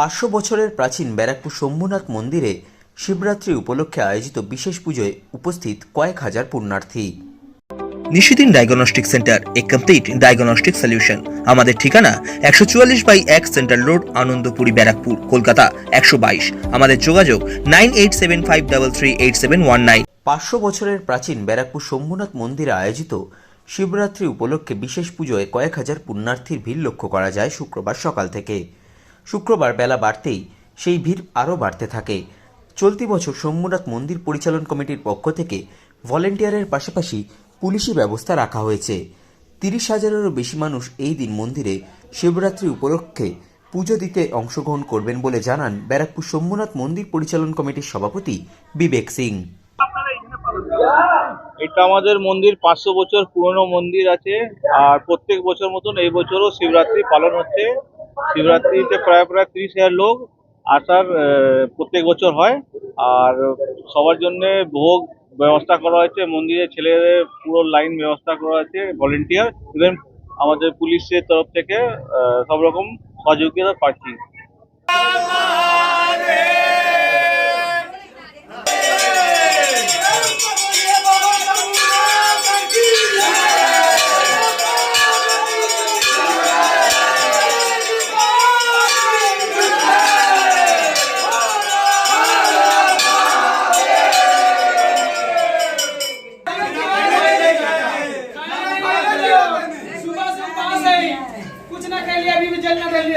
পাঁচশো বছরের প্রাচীন ব্যারাকপুর শম্ভুনাথ মন্দিরে শিবরাত্রি উপলক্ষে আয়োজিত বিশেষ পুজোয় উপস্থিত কয়েক হাজার পুণ্যার্থী। Nishidin diagnostic centre a complete diagnostic solution. আমাদের ঠিকানা একশো চুয়াল্লিশ বাই এক সেন্ট্রাল রোড আনন্দপুরি ব্যারাকপুর কলকাতা একশো বাইশ। আমাদের যোগাযোগ nine eight seven five double three eight seven one nine. পাঁচশো বছরের প্রাচীন ব্যারাকপুর শম্ভুনাথ মন্দিরে আয়োজিত শিবরাত্রি উপলক্ষে বিশেষ পুজোয় কয়েক হাজার পুণ্যার্থীর ভিড় লক্ষ্য করা যায় শুক্রবার সকাল থেকে। শুক্রবার বেলা বাড়তেই সেই ভিড় আরও বাড়তে থাকে। চলতি বছর শম্ভুনাথ মন্দির পরিচালন কমিটির পক্ষ থেকে ভলেন্টিয়ারের পাশাপাশি পুলিশি ব্যবস্থা রাখা হয়েছে। তিরিশ হাজারেরও বেশি মানুষ এই দিন মন্দিরে শিবরাত্রি উপলক্ষে পুজো দিতে অংশগ্রহণ করবেন বলে জানান ব্যারাকপুর শম্ভুনাথ মন্দির পরিচালন কমিটির সভাপতি বিবেক সিং। এটা আমাদের মন্দির পাঁচশো বছর পুরনো মন্দির আছে আর প্রত্যেক বছর মতন এই বছরও শিবরাত্রি পালন হচ্ছে। শিবরাত্রিতে প্রায় প্রায় তিরিশ হাজার লোক আসার প্রত্যেক বছর হয়। আর সবার জন্য ভোগ ব্যবস্থা করা হয়েছে, মন্দিরে ছেলেদের পুরো লাইন ব্যবস্থা করা হয়েছে ভলেন্টিয়ার ইভেন আমাদের পুলিশের তরফ থেকে সব রকম সহযোগিতা পাচ্ছি।